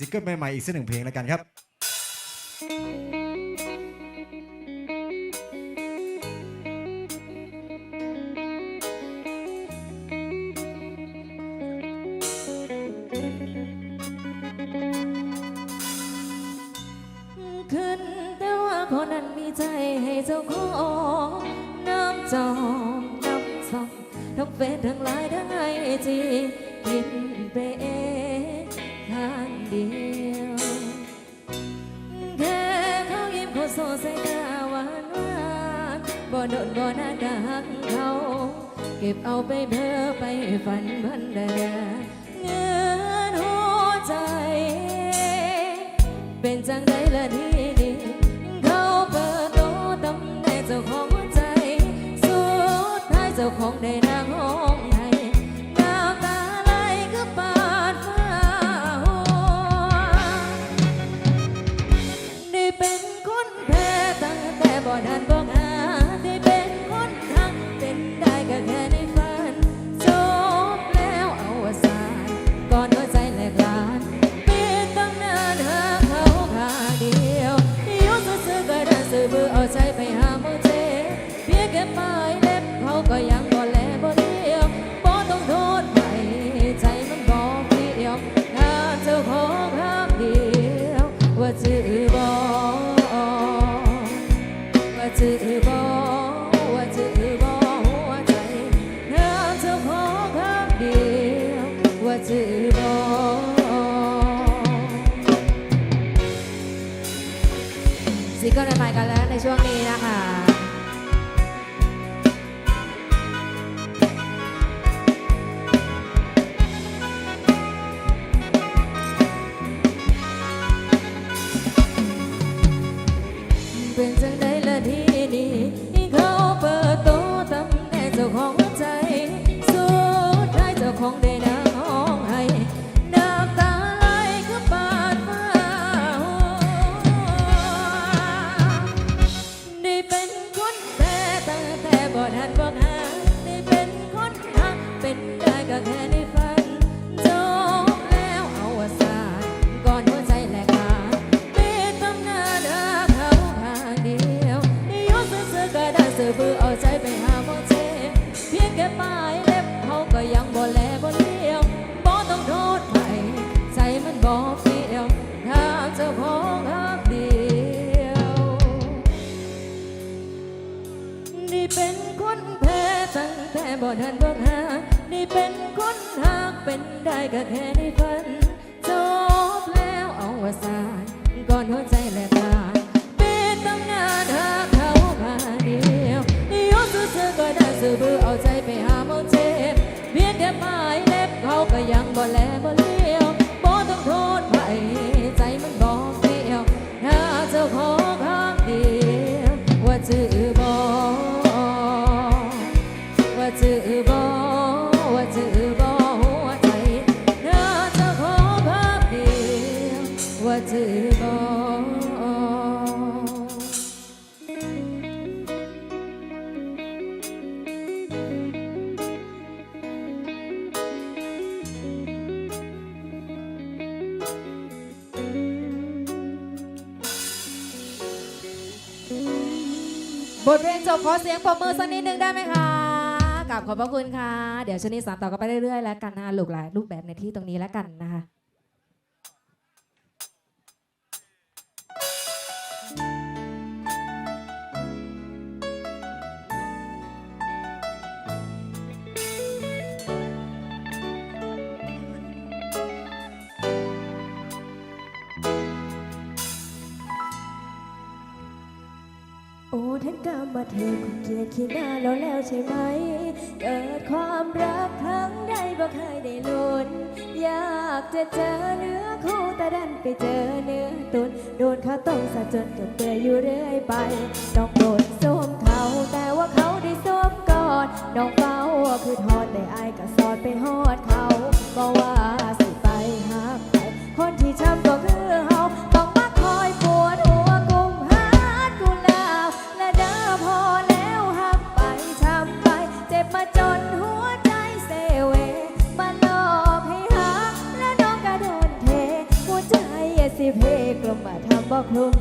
ซิงเกิลใหม่ๆอีกสักหนึ่งเพลงแล้วกันครับ ขึ้นแต่ว่าคนนั้นมีใจให้เจ้าของน้ำจอมน้ำซองทั้งเฟซทั้งไลน์ทั้งไอจีกินไปเองข้าง เดียวแค่เขายิ้มเขาโซใส่ตาหวานหวานบ่โดนบ่น่าดักเขาเก็บเอาไปเพ้อไปฝันพันดาเงินหัวใจ เป็นจังไดละที ว่าจือบอกซิงเกิลใหม่กันแล้วในช่วงนี้นะคะ คนแต่แต่บ่ทันบอกหาได้เป็นคนทักเป็นได้ก็แค่นี้ เป็นได้ก็แค่ในฝันจบแล้วเอาวสานก่อนหัวใจ จือบบทเพลงจบขอเสียงปรบมือสักนิดนึงได้ไหมคะกราบขอบพระคุณค่ะ เดี๋ยวชนี้สานต่อกันไปเรื่อยๆ แล้วกันนะคะลูกหลายรูปแบบในที่ตรงนี้แล้วกันนะคะ ท่านกรรมมาเธอคงเกลียดขี้หน้าเราแล้วใช่ไหม เกิดความรักครั้งใดบ่เคยได้ลุ้นอยากจะเจอเนื้อคู่แต่ดันไปเจอเนื้อตุนโดนเขาต้องสะจนจนเปื่อยอยู่เรื่อยไปน้องโดนสวมเขาแต่ว่าเขาได้สวมก่อนน้องเฝ้าคือทอดแต่อายก็สอดไปฮอดเขาบอกว่าสิไปหาใครคนที่ช้ำก็คือ บ่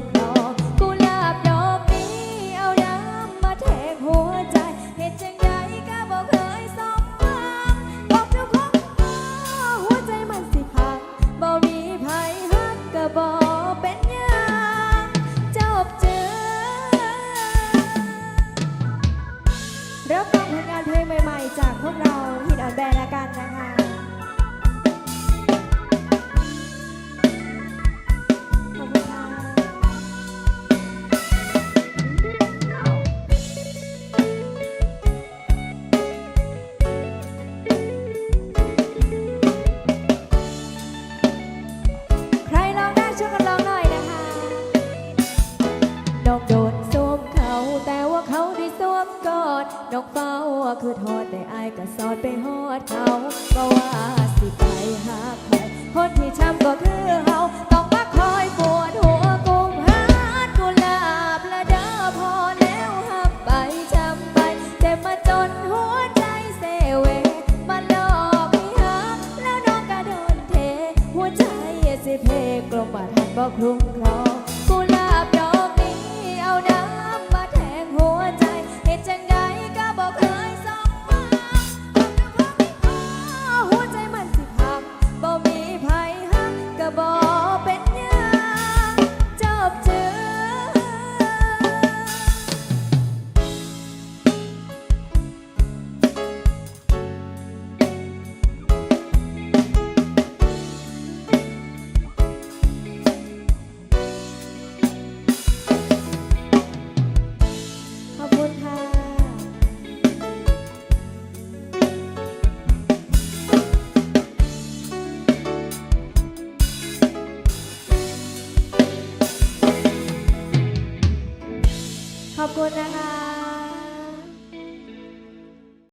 คือทอดแต่อายก็สอดไปหอดเขาก็ว่าสิไปหาใครคนที่ช้ำก็คือเฮาต้องมาคอยปวดหัวกุมหากุหลาบละเด้อพอแล้วหับไปช้ำไปเจ็บมาจนหัวใจเซเวมาหลอกให้หักแล้วน้องก็โดนเท หัวใจสิเพกลมบาดหันบ่คลุ้มคลองกุหลาบดอกนี้เอาน้ำมาแทงหัวใจ นะคะ